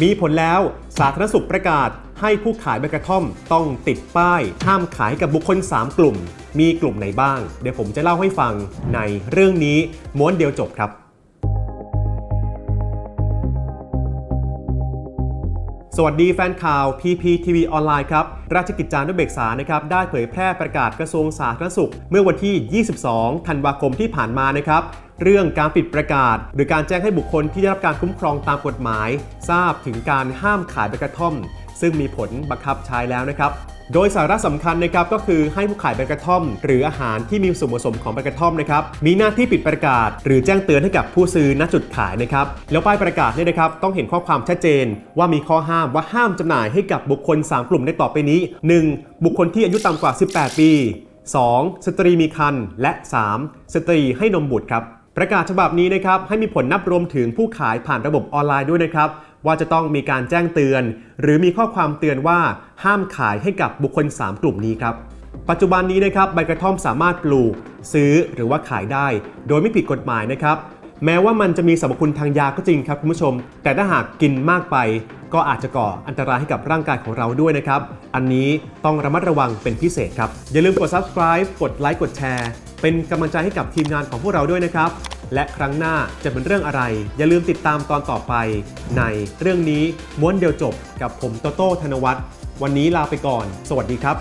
มีผลแล้วสาธารณสุขประกาศให้ผู้ขายใบกระท่อมต้องติดป้าย ห้ามขายกับบุคคล 3 กลุ่ม มีกลุ่มไหนบ้าง เดี๋ยวผมจะเล่าให้ฟังในเรื่องนี้ม้วนเดียวจบครับ สวัสดีแฟนข่าว PPTV ออนไลน์ครับ ราชกิจจานุเบกษานะครับได้เผยแพร่ประกาศกระทรวงสาธารณสุข เมื่อวันที่ 22 ธันวาคมที่ผ่านมานะครับเรื่องการปิดประกาศ หรือการแจ้งให้บุคคลที่ได้รับการคุ้มครองตามกฎหมาย ทราบถึงการห้ามขายใบกระท่อม ซึ่งมีผลบังคับใช้แล้วนะครับ โดยสาระสำคัญนะครับก็คือให้ผู้ขายใบกระท่อม หรืออาหารที่มีส่วนผสมของใบกระท่อมนะครับมีหน้าที่ปิดประกาศ หรือแจ้งเตือนให้กับผู้ซื้อณจุดขายนะครับแล้วป้ายประกาศเนี่ยนะครับต้องเห็นข้อความชัดเจน ว่ามีข้อห้ามว่าห้ามจำหน่ายให้กับบุคคล 3 กลุ่มได้ต่อไปนี้ 1. บุคคลที่อายุต่ำกว่า 18 ปี 2. สตรีมีครรภ์และ 3. สตรีให้นมบุตรครับประกาศฉบับนี้นะครับให้มีผลนับรวมถึงผู้ขายผ่านระบบออนไลน์ด้วยนะครับ ว่าจะต้องมีการแจ้งเตือน หรือมีข้อความเตือนว่าห้ามขายให้กับบุคคล 3 กลุ่มนี้ครับปัจจุบันนี้นะครับใบกระท่อมสามารถปลูก ซื้อหรือว่าขายได้ โดยไม่ผิดกฎหมายนะครับ แม้ว่ามันจะมีสรรพคุณทางยาก็จริงครับคุณผู้ชม แต่ถ้าหากกินมากไป ก็อาจจะก่ออันตรายให้กับร่างกายของเราด้วยนะครับ อันนี้ต้องระมัดระวังเป็นพิเศษครับ อย่าลืมกด subscribe กดไลค์กดแชร์เป็นกำลังใจให้กับทีมงานของพวกเราด้วยนะครับ และครั้งหน้าจะเป็นเรื่องอะไร อย่าลืมติดตามตอนต่อไปในเรื่องนี้ม้วนเดียวจบกับผมโตโต้ธนวัฒน์วันนี้ลาไปก่อน สวัสดีครับ